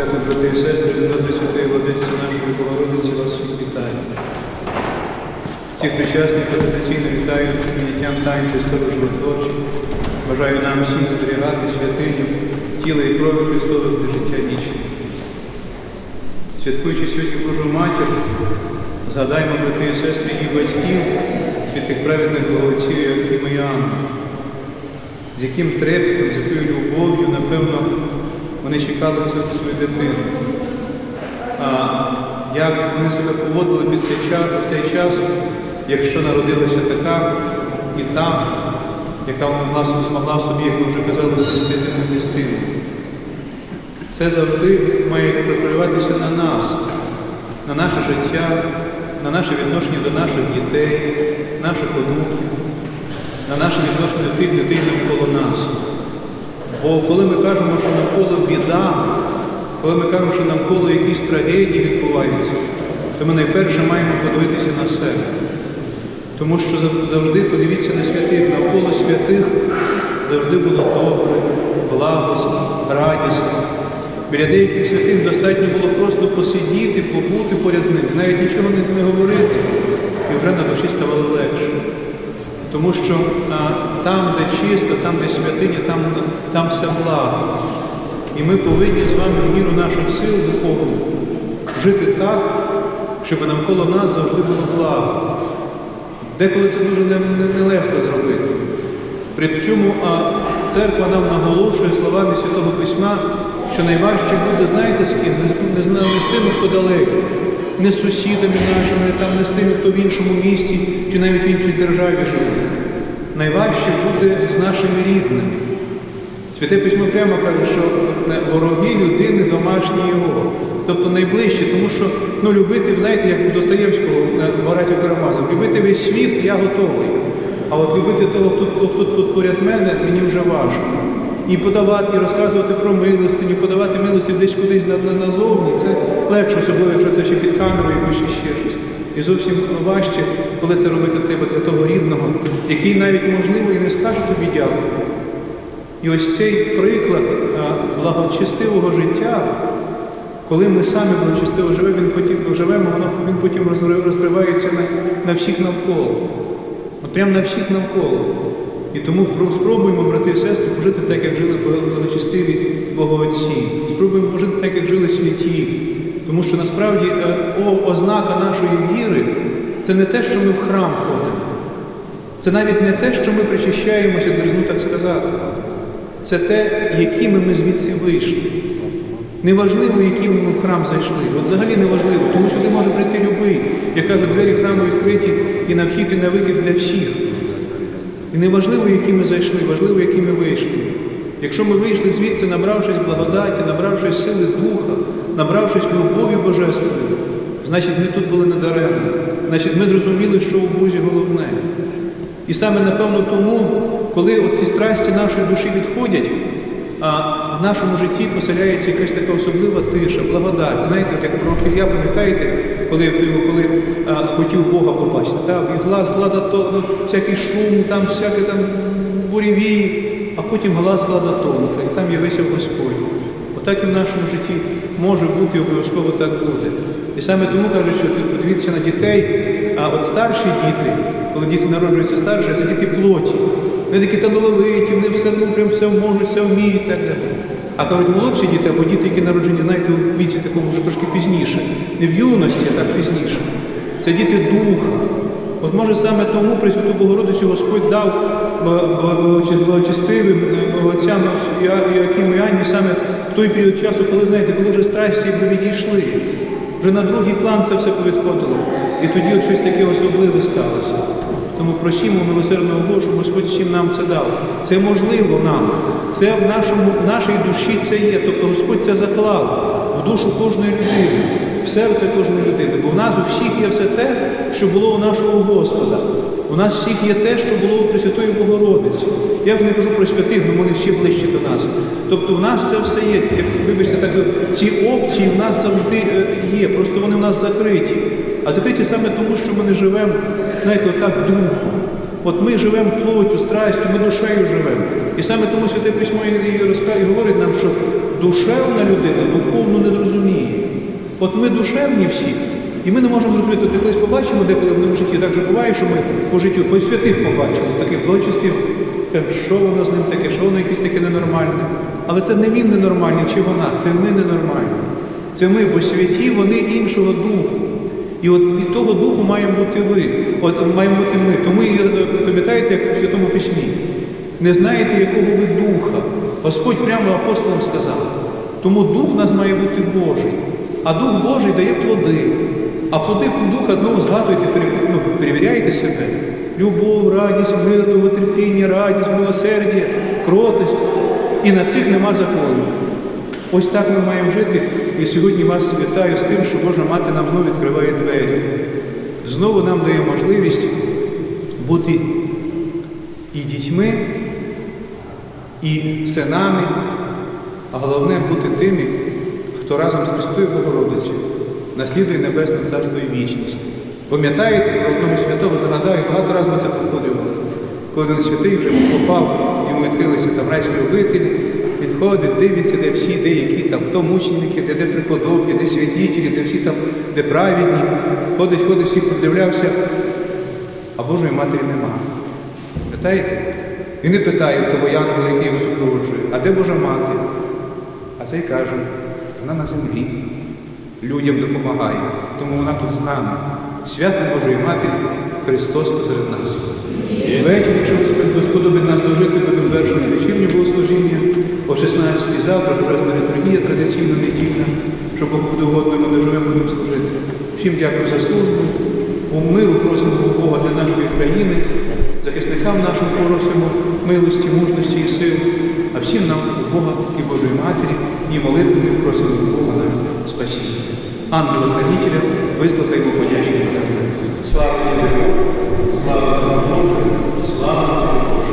свято, брати і сестри, звати Святої Владиці нашої Богородиці, вас вітаю. Всіх причасників традиційно вітаю прийняттям тайн Христових животворчих. Бажаю нам всім зберігати святиню, тіла і крові Христових для життя вічне. Святкуючи сьогодні Божу Матір, згадаймо, брати і сестри, і батьків, святих праведних благоців Якима і Анна, з яким трепетом, з якою любов'ю, напевно, вони чекали свою дитину. А як вони себе поводили під цей час, в цей час, якщо народилася така і та, яка могла змогла собі, як ми вже казали, захистити нехистину. Це завжди має проявлятися на нас, на наше життя, на наше відношення до наших дітей, наших онуків, на наше відношення до тих людей навколо нас. Бо коли ми кажемо, що навколо біда, коли ми кажемо, що навколо якісь трагедії відбуваються, то ми найперше маємо подивитися на себе. Тому що завжди подивіться на святих, навколо святих завжди було добре, благосно, радісно. Біля деяких святих достатньо було просто посидіти, побути поряд з ними, навіть нічого не, говорити, і вже на душі ставало легше. Тому що там, де чисто, там, де святиня, там, там все благо. І ми повинні з вами в міру наших сил духовних жити так, щоб навколо нас завжди було благо. Деколи це дуже нелегко не, не зробити. Причому а, церква нам наголошує словами Святого Письма, що найважче буде, знаєте, з ким? Не з, не з тими, хто далекий, не з сусідами нашими, там, не з тими, хто в іншому місті чи навіть в іншій державі живе. Найважче буде з нашими рідними. Святе письмо прямо каже, що вороги людини домашні його. Тобто найближче, тому що ну, любити, знаєте, як у Достоєвського братів Карамазов, любити весь світ я готовий. А от любити того, хто тут, тут, тут поряд мене, мені вже важко. І подавати, і розказувати про милостиню, подавати милості десь кудись назовні, це легше, особливо, якщо це ще під камерою, якусь ще щось. І зовсім важче, коли це робити треба для того рідного, який навіть, можливо, і не скаже тобі дякую. І ось цей приклад благочестивого життя, коли ми самі благочестиво живемо, він потім, живемо, він потім розривається на, на всіх навколо. От прямо на всіх навколо. І тому спробуємо, брати і сестри, пожити так, як жили благочестиві Богоотці. Спробуємо пожити так, як жили святі. Тому що насправді ознака нашої віри це не те, що ми в храм ходимо. Це навіть не те, що ми причащаємося, дерзну так сказати. Це те, якими ми звідси вийшли. Неважливо, якими ми в храм зайшли. От взагалі неважливо, тому сюди може прийти любий. Я кажу, двері храму відкриті і на вхід, і на вихід для всіх. І не важливо, які ми зайшли, важливо, які ми вийшли. Якщо ми вийшли звідси, набравшись благодаті, набравшись сили Духа, набравшись любові Божественної, значить ми тут були недаремні. Значить, ми зрозуміли, що у Бозі головне. І саме, напевно, тому, коли от ті страсті нашої душі відходять, а в нашому житті поселяється якась така особлива тиша, благодать. Знаєте, як про Ілля, пам'ятаєте, коли коли а, хотів Бога побачити, так, і глас влада то, ну, всякий шум, там всяке там буревії, а потім глас влада тонка, і там явився Господь. Отак і в нашому житті може бути, обов'язково так буде. І саме тому кажуть, що подивіться на дітей, а от старші діти, коли діти народжуються старші, це діти плоті. Вони такі талановиті, вони все ну, прям все можуть, все вміють і так далі. А кажуть, молодші діти або діти, які народжені, знаєте, у віці такому вже трошки пізніше. Не в юності, а так пізніше. Це діти духа. От може саме тому Пресвяту Богородицю Господь дав благочестивим отцям Іакиму і Анні саме в той період часу, коли, знаєте, коли вже страсті відійшли. Вже на другий план це все повідходило. І тоді от щось таке особливе сталося. Тому просімо милосердного щоб Господь всім нам це дав. Це можливо нам. Це в, нашому, в нашій душі це є. Тобто Господь це заклав в душу кожної людини, в серце кожної людини. Бо в нас у всіх є все те, що було у нашого Господа. У нас всіх є те, що було у Пресвятої Богородиці. Я вже не кажу про святих, але вони ще ближче до нас. Тобто в нас це все є. Як, вибачте, так, ці опції в нас завжди є, просто вони в нас закриті. А закриті саме тому, що ми не живемо, знаєте, отак духом. От ми живемо плоттю, страстю, ми душею живемо. І саме тому Святе Письмо і, і говорить нам, що душевна людина духовно не зрозуміє. От ми душевні всі, і ми не можемо зрозуміти, от колись побачимо, деколи в нашому житті так же буває, що ми по життю по святих побачимо, таких плочистів, що воно з ним таке, що воно якесь таке ненормальне. Але це не він ненормальний чи вона, це ми ненормальні. Це ми, бо святі, вони іншого духу. І от від того духу маємо бути ви. От маємо бути ми. Тому пам'ятаєте, як у Святому Письмі. Не знаєте, якого ви духа. Господь прямо апостолам сказав. Тому дух у нас має бути Божий. А Дух Божий дає плоди. А плоди духа знову згадуйте, пере- ну, перевіряйте себе. Любов, радість, мир, довготерпіння, радість, милосердя, кротость. І на цих нема закону. Ось так ми маємо жити. І сьогодні вас вітаю з тим, що Божа Мати нам знову відкриває двері. Знову нам дає можливість бути і дітьми, і синами, а головне бути тими, хто разом з Христою Богородицею наслідує Небесне Царство і вічність. Пам'ятаєте, про одного святого нагадаю, багато разів ми це проходили. Коли один святий вже попав, йому відкрилися там райські обителі, він ходить, дивиться, де всі, де які там, хто мученики, де, де преподобні, де святителі, де всі там, де праведні. Ходить, ходить, всіх подивлявся, а Божої Матері нема. Питаєте? Він і питає того янгола, який його супроводжує, а де Божа мати? А цей каже, вона на землі. Людям допомагає, тому вона тут з нами. Свято Божої Матері, Христос посеред нас. Ввечері, якщо Господь сподобить нас дожити, буде звершено вечірнє богослужіння о 16-й завтра, Божесна літургія традиційно недільна, Бог буде угодно, ми доживемо, будемо служити. Всім дякую за службу. У миру просимо Бога для нашої країни, захисникам нашим просимо милості, мужності і сил, навчив нам у Бога і Божої Матері, і молитвами просимо Бога на спасіння. Ангела хранителя вислухаймо подячу. Слава Богу, слава Богу, слава Богу.